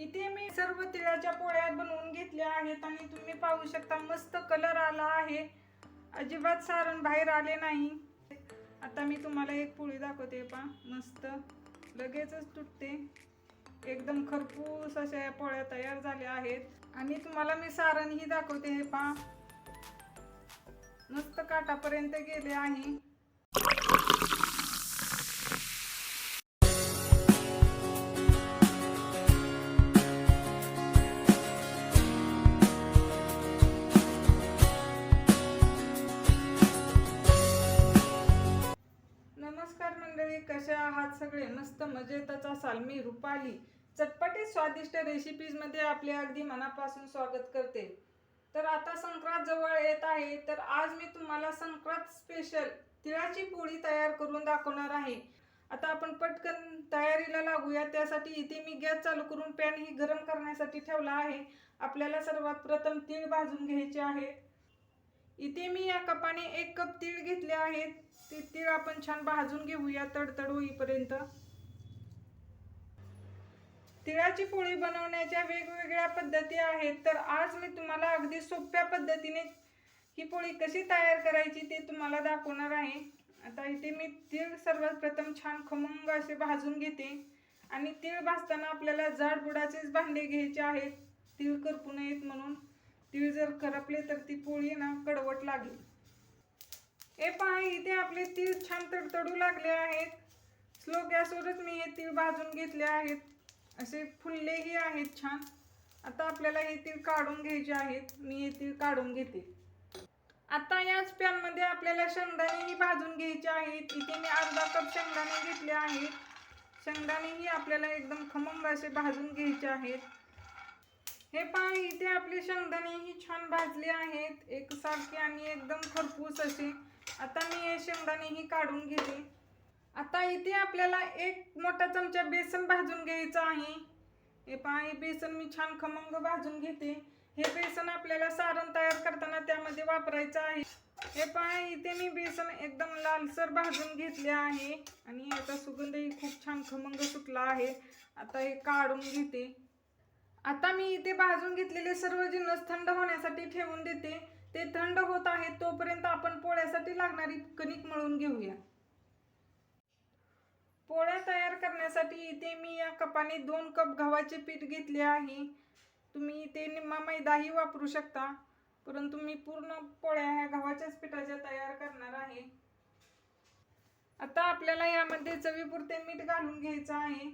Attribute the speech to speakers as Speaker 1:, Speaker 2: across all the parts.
Speaker 1: इथे मी सर्व तिळाच्या पोळ्या बनवून घेतल्या आहेत आणि तुम्ही पाहू शकता मस्त कलर आला आहे. अजिबात सारण बाहेर आले नाही. आता मी तुम्हाला एक पोळी दाखवते पा मस्त. लगेचच तुटते. एकदम खरपूस अशा या पोळ्या तयार झाल्या आहेत. आणि तुम्हाला मी सारणही दाखवते हे पा मस्त काटापर्यंत गेले आहे. आहात सगळे. मस्त मजेतच असाल. मी रुपाली. चटपटीत स्वादिष्ट रेसिपीजमध्ये आपले अगदी मनापासून स्वागत करते. तर आता संक्रांत जवळ येत आहे. तर आज मी तुम्हाला संक्रांत स्पेशल तिळाची पोळी तयार करून दाखवणार आहे. आता आपण पटकन तयारीला लागूया. त्यासाठी इथे मी गॅस चालू करून पॅन ही गरम करण्यासाठी ठेवला आहे. आपल्याला सर्वात प्रथम तीळ भाजून घ्यायचे आहेत इथे मी या कपाने एक कप तीळ घेतले आहेत. ते तीळ आपण छान भाजून घेऊया तडतड होईपर्यंत. तिळाची पोळी बनवण्याच्या वेगवेगळ्या पद्धती आहेत. तर आज मी तुम्हाला अगदी सोप्या पद्धतीने ही पोळी कशी तयार करायची ते तुम्हाला दाखवणार आहे. आता इथे मी तीळ सर्वात प्रथम छान खमंग असे भाजून घेते. आणि तीळ भाजताना आपल्याला जाड बुडाचेच भांडे घ्यायचे आहेत. तीळ करपू नयेत म्हणून. तीळ जर करपले तर ती पोळी ना कडवट लागेल. हे पहा इथे आपले तीळ छान तडतडू लागले आहेत. स्लो गॅसवरच मी हे तीळ भाजून घेतले आहेत. असे फुललेही आहेत छान. आता आपल्याला हे तीळ काढून घ्यायचे आहेत. मी हे तीळ काढून घेते. आता याच पॅनमध्ये आपल्याला शेंगदाणेही भाजून घ्यायचे आहेत. इथे मी अर्धा कप शेंगदाणे घेतले आहेत. शेंगदाणेही आपल्याला एकदम खमंग असे भाजून घ्यायचे आहेत. हे पहा इथे आपले शेंगदाणेही छान भाजली आहेत. एकसारखे आणि एकदम खरपूस असे आता मी हे शेंगदाणेही काढून घेते. आता इथे आपल्याला एक मोठा चमचा बेसन भाजून घ्यायचं आहे. हे पहा हे बेसन मी छान खमंग भाजून घेते. हे बेसन आपल्याला सारण तयार करताना त्यामध्ये वापरायचं आहे. हे पहा इथे मी बेसन एकदम लालसर भाजून घेतले आहे. आणि याचा सुगंधही खूप छान खमंग सुटला आहे. आता हे काढून घेते. आता मी इथे भाजून घेतलेले सर्व जिन्नस थंड होण्यासाठी ठेवून देते ते थंड होत आहेत तोपर्यंत आपण पोळ्यासाठी लागणारी कणिक मळून घेऊया. पोळ्या तयार करण्यासाठी इथे मी या कपाने दोन कप गव्हाचे पीठ घेतले आहे. तुम्ही इथे निम्मा मैदाही वापरू शकता परंतु मी पूर्ण पोळ्या ह्या गव्हाच्याच पिठाच्या तयार करणार आहे. आता आपल्याला यामध्ये चवीपुरते मीठ घालून घ्यायचं आहे.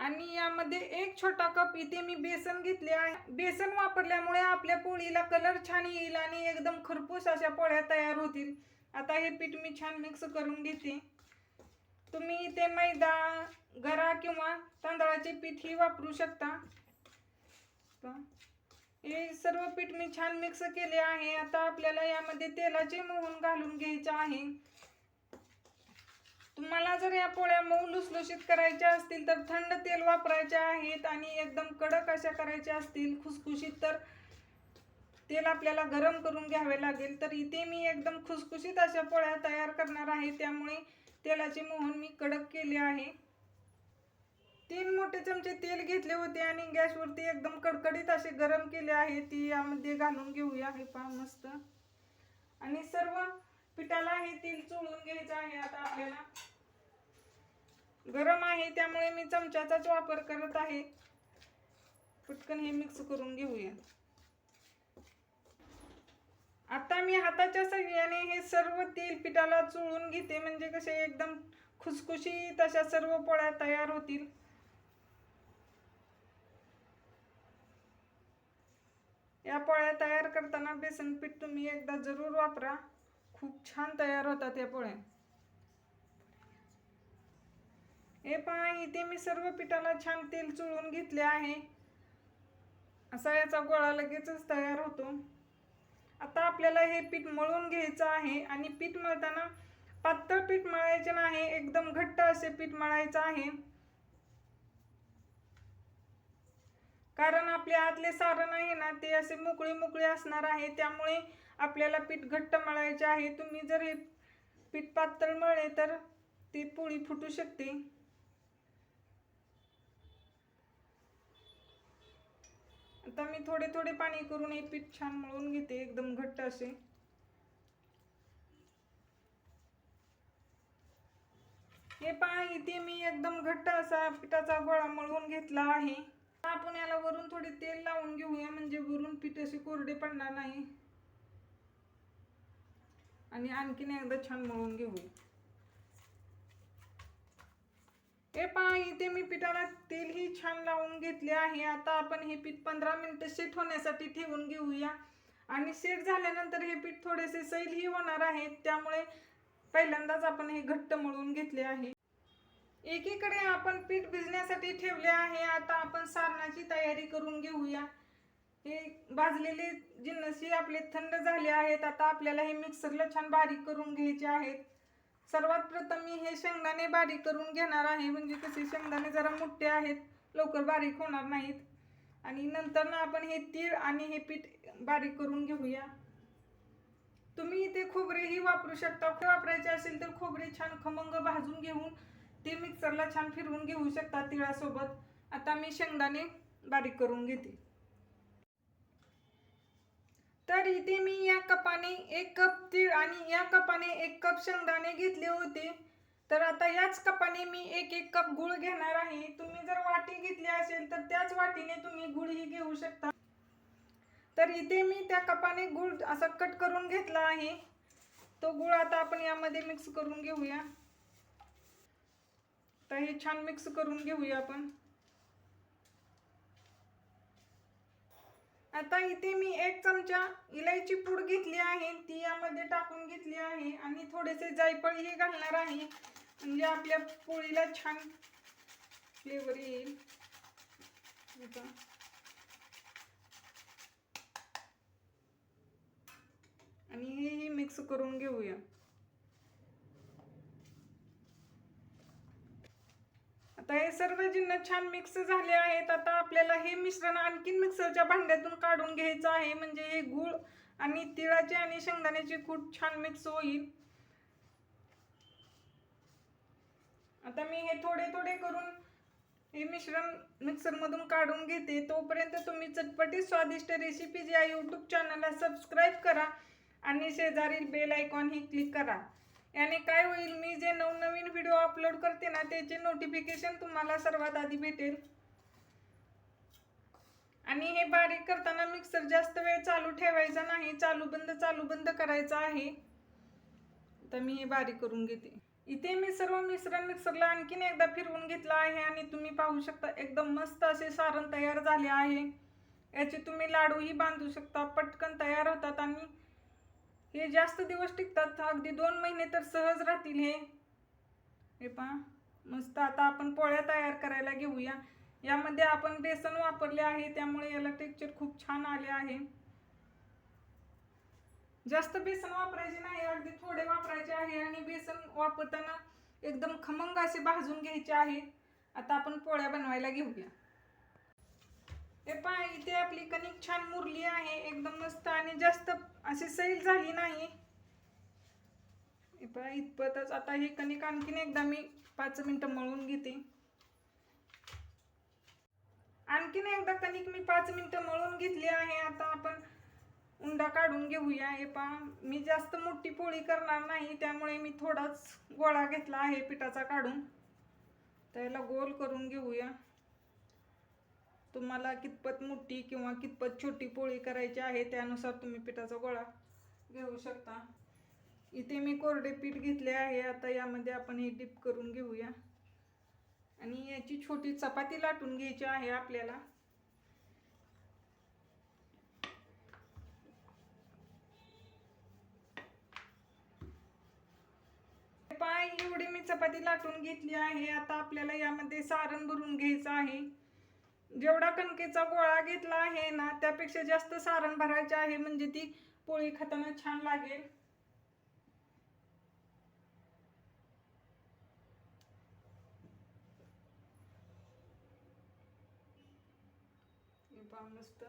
Speaker 1: आणि यामध्ये एक छोटा कप इथे मी बेसन घेतले आहे. बेसन वापरल्यामुळे आपल्या पोळीला कलर छान येईल आणि एकदम खरपूस अशा पोळ्या तयार होतील. आता हे पीठ मी छान मिक्स करून घेते. तुम्ही इथे मैदा गरा किंवा तांदळाचे पीठही वापरू शकता. हे सर्व पीठ मी छान मिक्स केले आहे. आता आपल्याला यामध्ये तेलाचे मोहन घालून घ्यायचे आहे. तुम्हाला जर या पोळ्या मऊ लुसलुशीत करायच्या असतील तर थंड तेल वापरायचे आहेत आणि एकदम कडक अशा करायच्या असतील खुसखुशीत तर तेल आपल्याला गरम करून घ्यावे लागेल. तर इथे मी एकदम खुसखुशीत अशा पोळ्या तयार करणार आहे. त्यामुळे तेलाचे मोहन मी कडक केले आहे. तीन मोठे चमचे तेल घेतले होते आणि गॅसवरती एकदम कडकडीत असे गरम केले आहे. ती यामध्ये घालून घेऊया. हे पहा मस्त. आणि सर्व पिठाला हे तेल चोळून घ्यायचं आहे आता आपल्याला. गरम आहे त्यामुळे मी चमच्याचाच वापर करत आहे. पटकन हे मिक्स करून घेऊया. आता मी हाताच्या सहाय्याने हे सर्व तेल पिठाला चोळून घेते म्हणजे कसे एकदम खुसखुशीत अशा सर्व पोळ्या तयार होतील. या पोळ्या तयार करताना बेसन पीठ तुम्ही एकदा जरूर वापरा. खूप छान तयार होतात हे पोळे. हे पहा इथे मी सर्व पिठाला छान तेल चुळून घेतले आहे. असा याचा गोळा लगेचच तयार होतो. आता आपल्याला हे पीठ मळून घ्यायचं आहे आणि पीठ मळताना पातळ पीठ मळायचे नाही एकदम घट्ट असे पीठ मळायचं आहे. कारण आपले आतले सारण आहे ना ते असे मोकळे मोकळे असणार आहे. त्यामुळे आपल्याला पीठ घट्ट मळायचे आहे. तुम्ही जर हे पीठ पातळ मळले तर ती पोळी फुटू शकते. आता मी थोडे थोडे पाणी करून हे पीठ छान मळून घेते एकदम घट्ट असे. हे पहा इथे मी एकदम घट्ट असा पिठाचा गोळा मळून घेतला आहे. आपण याला वरून थोडे तेल लावून घेऊया म्हणजे वरून पीठ असे कोरडे पडणार नाही. आणि आणखीन एकदा छान मळून घेऊया. हे पहा इथे मी पिठाला तेल ही छान लावून घेतले आहे. आता आपण हे पीठ पंधरा मिनिटं सेट होण्यासाठी ठेवून घेऊया. आणि सेट झाल्यानंतर हे पीठ थोडेसे सैलही होणार आहे. त्यामुळे पहिल्यांदाच आपण हे घट्ट मळून घेतले आहे. एकीकडे आपण पीठ भिजण्यासाठी ठेवले आहे. आता आपण सारणाची तयारी करून घेऊया. हे भाजलेले जिन्नसी आपले थंड झाले आहेत. आता आपल्याला हे मिक्सरला छान बारीक करून घ्यायचे आहेत. सर्वात प्रथम मी हे शेंगदाणे बारीक करून घेणार आहे. म्हणजे कसे शेंगदाणे जरा मोठे आहेत लवकर बारीक होणार नाहीत. आणि नंतर ना आपण हे तीळ आणि हे पीठ बारीक करून घेऊया. तुम्ही इथे खोबरेही वापरू शकता. वापरायचे असेल तर खोबरे छान खमंग भाजून घेऊन ते मिक्सरला छान फिरवून घेऊ शकता तिळासोबत. आता मी शेंगदाणे बारीक करून घेते. तर इथे मी या कपाने एक कप तीळ आणि या कपाने एक कप शेंगदाणे घेतले होते. तर आता याच कपाने मी एक एक कप गुळ घेणार आहे. तुम्ही जर वाटी घेतली असेल तर त्याच वाटीने तुम्ही गुळही घेऊ शकता. तर इथे मी त्या कपाने गुळ असा कट करून घेतला आहे. तो गुळ आता आपण यामध्ये मिक्स करून घेऊया. तर हे छान मिक्स करून घेऊया आपण. आता इथे मी एक चमचा इलायची पूड घेतली आहे. ती यामध्ये टाकून घेतली आहे. आणि थोडेसे जायफळ हे घालणार आहे. म्हणजे आपल्या पोळीला छान फ्लेवर येईल. आणि हेही मिक्स करून घेऊया. आता हे सर्व जिन्नस छान मिक्स झाले आहेत आता आपल्याला हे मिश्रण आणखीन मिक्सरच्या भांड्यातून काढून घ्यायचं आहे. म्हणजे हे गूळ आणि तिळाचे आणि शेंगदाण्याचे कूट छान मिक्स होईल. आता मी हे थोडे थोडे करून हे मिश्रण मिक्सरमधून काढून घेते. तोपर्यंत तुम्ही चटपटी स्वादिष्ट रेसिपीज या यूट्यूब चॅनलला सबस्क्राईब करा आणि शेजारील बेल आयकॉन ही क्लिक करा. याने काय होईल मी जे नवनवीन व्हिडिओ अपलोड करते ना त्याचे नोटिफिकेशन तुम्हाला सर्वात आधी भेटेल. आणि हे बारीक करताना मिक्सर जास्त वेळ चालू ठेवायचा नाही चालू बंद चालू बंद करायचा आहे. तर मी हे बारीक करून घेते. इथे मी सर्व मिश्रण मिक्सरला आणखीन एकदा फिरवून घेतलं आहे आणि तुम्ही पाहू शकता एकदम मस्त असे सारण तयार झाले आहे. याचे तुम्ही लाडूही बांधू शकता पटकन तयार होतात आणि हे जास्त दिवस टिकतात अगदी दोन महिने तर सहज राहतील हे. हे पहा मस्त आता आपण पोळ्या तयार करायला घेऊया. यामध्ये आपण बेसन वापरले आहे त्यामुळे याला टेक्चर खूप छान आले आहे. जास्त बेसन वापरायचे नाही अगदी थोडे वापरायचे आहे आणि बेसन वापरताना एकदम खमंग असे भाजून घ्यायचे आहे. आता आपण पोळ्या बनवायला घेऊया. हे पहा इथे आपली कणिक छान मुरली आहे एकदम मस्त आणि जास्त अशी सैल झाली नाही. पहा इतपतच आता ही कणिक आणखीन एकदा मी पाच मिनटं मळून घेते. आणखीन एकदा कणिक मी पाच मिनटं मळून घेतली आहे आता आपण उंडा काढून घेऊया. हे पहा मी जास्त मोठी पोळी करणार नाही त्यामुळे मी थोडाच गोळा घेतला आहे पिठाचा काढून. त्याला गोल करून घेऊया. तुम्हाला कितपत मोठी किंवा कितपत छोटी पोळी करायची आहे त्यानुसार तुम्ही पिठाचा गोळा घेऊ शकता. इथे मी कोरडे पीठ घेतले आहे आता यामध्ये आपण हे डिप करून घेऊया. आणि याची छोटी चपाती लाटून घ्यायची आहे आपल्याला. पाय एवढी मी चपाती लाटून घेतली आहे. आता आपल्याला यामध्ये सारण भरून घ्यायचं आहे. जेवढा कणकेचा गोळा घेतला आहे ना त्यापेक्षा जास्त सारण भरायचे आहे म्हणजे ती पोळी खाताना छान लागेल. मस्त.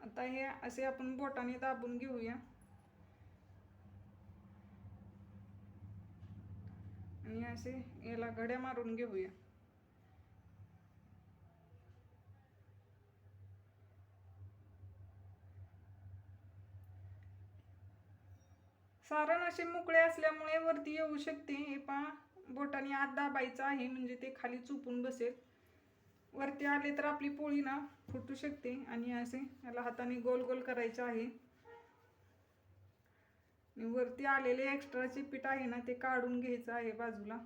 Speaker 1: आता हे असे आपण बोटाने दाबून घेऊया. आणि असे याला घड्या मारून घेऊया. सारण असे मोकळे असल्यामुळे वरती येऊ शकते. हे पहा बोटाने आत दाबायचं आहे म्हणजे ते खाली चुपून बसेल. वरती आले तर आपली पोळी ना फुटू शकते आणि असे याला हाताने गोल गोल करायचं आहे. वरती आलेले एक्स्ट्राचे पीठ आहे ना ते काढून घ्यायचं आहे बाजूला.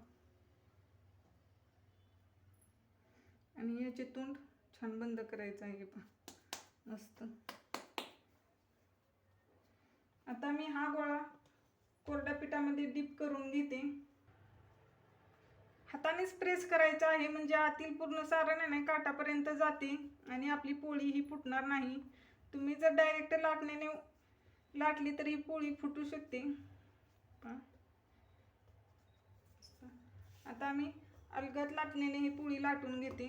Speaker 1: आणि याचे तोंड छान बंद करायचं आहे पहा. मस्त. आता मी हा गोळा कोरड्या पिठामध्ये डीप करून घेते. हातानेच प्रेस करायचं आहे म्हणजे आतील पूर्ण सारण आहे ना काटापर्यंत जाते आणि आपली पोळी ही फुटणार नाही. तुम्ही जर डायरेक्ट लाटण्याने लाटली तर ही पोळी फुटू शकते. आता आम्ही अलगद लाटण्याने ही पोळी लाटून घेते.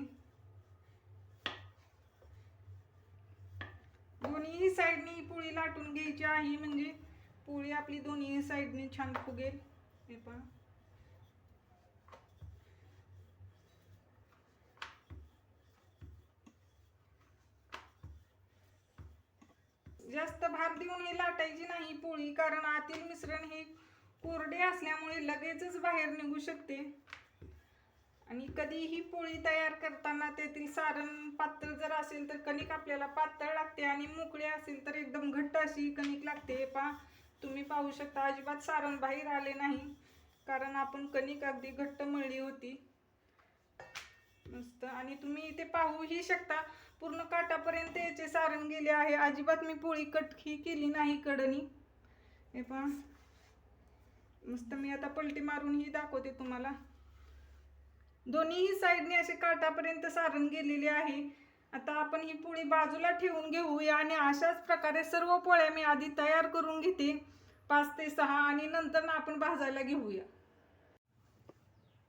Speaker 1: दोन्ही साईडनी ही पोळी लाटून घ्यायची आहे म्हणजे पोळी आपली दोन्ही साईडने छान फुगेल. हे पण जास्त भार देऊन ही लाटायची नाही पोळी कारण आतील मिश्रण हे कोरडे असल्यामुळे लगेचच बाहेर निघू शकते. आणि कधीही पोळी तयार करताना त्यातील सारण पातळ जर असेल तर कणिक आपल्याला पातळ लागते आणि मोकळी असेल तर एकदम घट्ट अशी कणिक लागते. पा तुम्ही पाहू शकता अजिबात सारण बाहेर आले नाही कारण आपण कणिक अगदी घट्ट मळली होती. मस्त. आणि तुम्ही इथे पाहूही शकता पूर्ण काटापर्यंत याचे सारण गेले आहे. अजिबात मी पोळी कट ही केली नाही कडणी हे पण मस्त मी आता पलटी मारून ही दाखवते तुम्हाला. दोन्हीही साईडने असे काटापर्यंत सारण गेलेले आहे. आता आपण ही पोळी बाजूला ठेवून घेऊया आणि अशाच प्रकारे सर्व पोळ्या मी आधी तयार करून घेते. पाच ते सहा आणि नंतर ना आपण भाजायला घेऊया.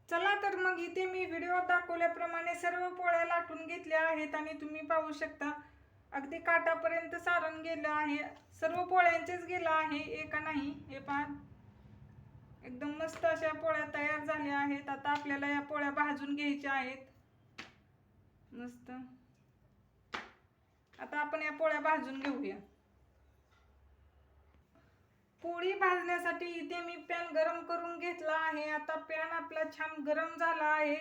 Speaker 1: चला तर मग इथे मी व्हिडिओ दाखवल्याप्रमाणे सर्व पोळ्या लाटून घेतल्या आहेत आणि तुम्ही पाहू शकता अगदी काटापर्यंत सारण गेलं आहे. सर्व पोळ्यांचेच गेलं आहे एका नाही? हे पहा. एकदम मस्त अशा पोळ्या तयार झाल्या आहेत. आता आपल्याला या पोळ्या भाजून घ्यायच्या आहेत. मस्त. आता आपण या पोळ्या भाजून घेऊया. पोळी भाजण्यासाठी इथे मी पॅन गरम करून घेतला आहे. आता पॅन आपला छान गरम झाला आहे.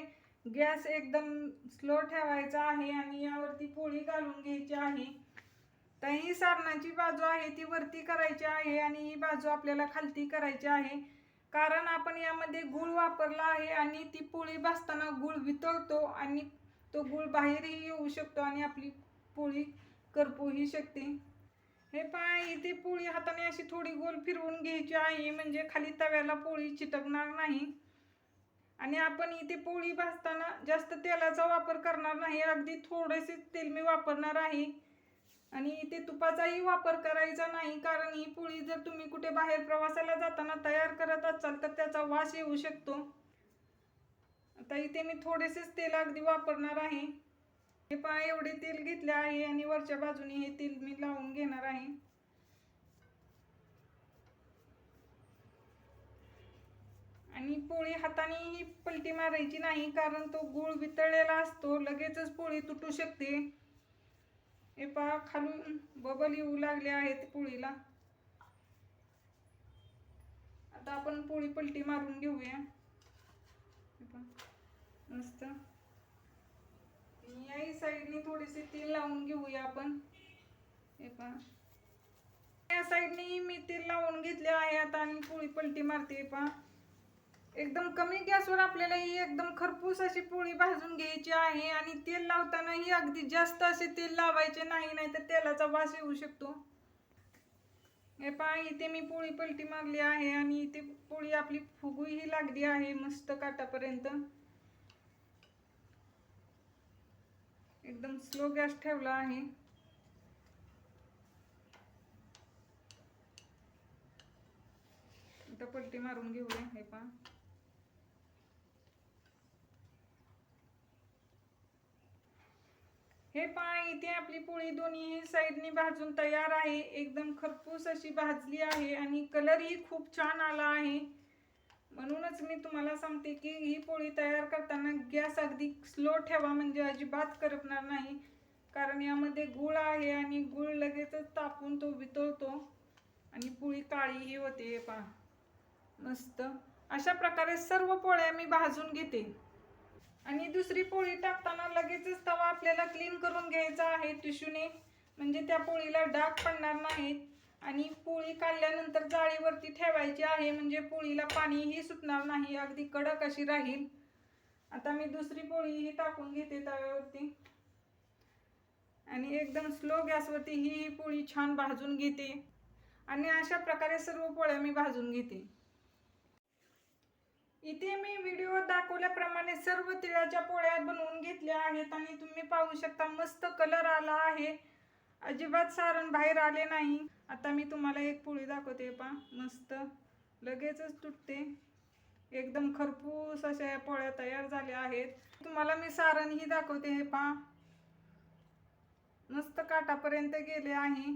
Speaker 1: गॅस एकदम स्लो ठेवायचा आहे आणि यावरती पोळी घालून घ्यायची आहे. तर ही सारणाची बाजू आहे ती वरती करायची आहे आणि ही बाजू आपल्याला खालती करायची आहे. कारण आपण यामध्ये गुळ वापरला आहे आणि ती पोळी भाजताना गुळ वितळतो आणि तो गुळ बाहेरही येऊ शकतो आणि आपली पोळी करपूही शकते. हे पाय इथे पोळी हाताने अशी थोडी गोल फिरवून घ्यायची आहे म्हणजे खाली तव्याला पोळी चिटकणार नाही. आणि आपण इथे पोळी भाजताना जास्त तेलाचा वापर करणार नाही अगदी थोडेसे तेल मी वापरणार आहे. आणि इथे तुपाचाही वापर करायचा नाही कारण ही पोळी जर तुम्ही कुठे बाहेर प्रवासाला जाताना तयार करत असाल तर त्याचा वास येऊ शकतो. आता इथे मी थोडेसेच तेल अगदी वापरणार आहे. हे पहा एवढे तेल घेतले आहे आणि वरच्या बाजूने हे तेल मी लावून घेणार आहे. आणि पोळी हाताने ही पलटी मारायची नाही कारण तो गुळ वितळलेला असतो लगेचच पोळी तुटू शकते. हे पहा खालून बबल येऊ लागले आहेत पोळीला. आता आपण पोळी पलटी मारून घेऊया. मस्त. याही साईडने थोडीशी तेल लावून घेऊया आपण. हे पहा. या साईडने मी तेल लावून घेतले आहे आता आणि पोळी पलटी मारते पहा. एकदम कमी गॅसवर आपल्याला ही एकदम खरपूस अशी पोळी भाजून घ्यायची आहे आणि तेल लावताना ही अगदी जास्त असे तेल लावायचे नाही नाही तर तेलाचा वास येऊ शकतो. हे पहा इथे मी पोळी पलटी मारली आहे आणि इथे पोळी आपली फुगूही लागली आहे मस्त काटापर्यंत. एकदम स्लो गॅस ठेवला आहे. आता पलटी मारून घेऊया हे पहा. हे पहा इथे आपली पोळी दोन्ही साईडनी भाजून तयार आहे. एकदम खरपूस अशी भाजली आहे आणि कलरही खूप छान आला आहे. म्हणूनच मी तुम्हाला सांगते की ही पोळी तयार करताना गॅस अगदी स्लो ठेवा म्हणजे अजिबात करपणार नाही. कारण यामध्ये गुळ आहे आणि गुळ लगेचच तापून तो वितळतो आणि पोळी काळीही होते हे पहा. मस्त. अशा प्रकारे सर्व पोळ्या मी भाजून घेते. आणि दुसरी पोळी टाकताना लगेचच तवा आपल्याला क्लीन करून घ्यायचा आहे टिश्यूने म्हणजे त्या पोळीला डाग पडणार नाहीत. आणि पोळी काढल्यानंतर जाळीवरती ठेवायची आहे म्हणजे पोळीला पाणीही सुटणार नाही अगदी कडक अशी राहील. आता मी दुसरी पोळीही टाकून घेते तव्यावरती. आणि एकदम स्लो गॅसवरती ही ही पोळी छान भाजून घेते. आणि अशा प्रकारे सर्व पोळ्या मी भाजून घेते. इथे मी व्हिडिओ दाखवल्याप्रमाणे सर्व तिळाच्या पोळ्या बनवून घेतल्या आहेत आणि तुम्ही पाहू शकता मस्त कलर आला आहे. अजिबात सारण बाहेर आले नाही. आता मी तुम्हाला एक पोळी दाखवते पा मस्त. लगेचच तुटते. एकदम खरपूस अशा या पोळ्या तयार झाल्या आहेत. तुम्हाला मी सारणही दाखवते हे पा मस्त काटापर्यंत गेले आहे.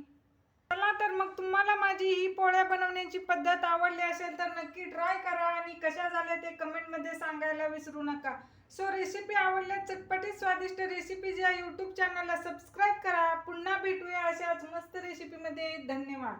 Speaker 1: चला तर मग तुम्हाला माझी ही पोळ्या बनवण्याची पद्धत आवडली असेल तर नक्की ट्राय करा आणि कशा झाल्या ते कमेंटमध्ये सांगायला विसरू नका. सो रेसिपी आवडल्या चटपटीत स्वादिष्ट रेसिपी या यूट्यूब चॅनलला सबस्क्राईब करा. पुन्हा भेटूया अशाच मस्त रेसिपीमध्ये धन्यवाद.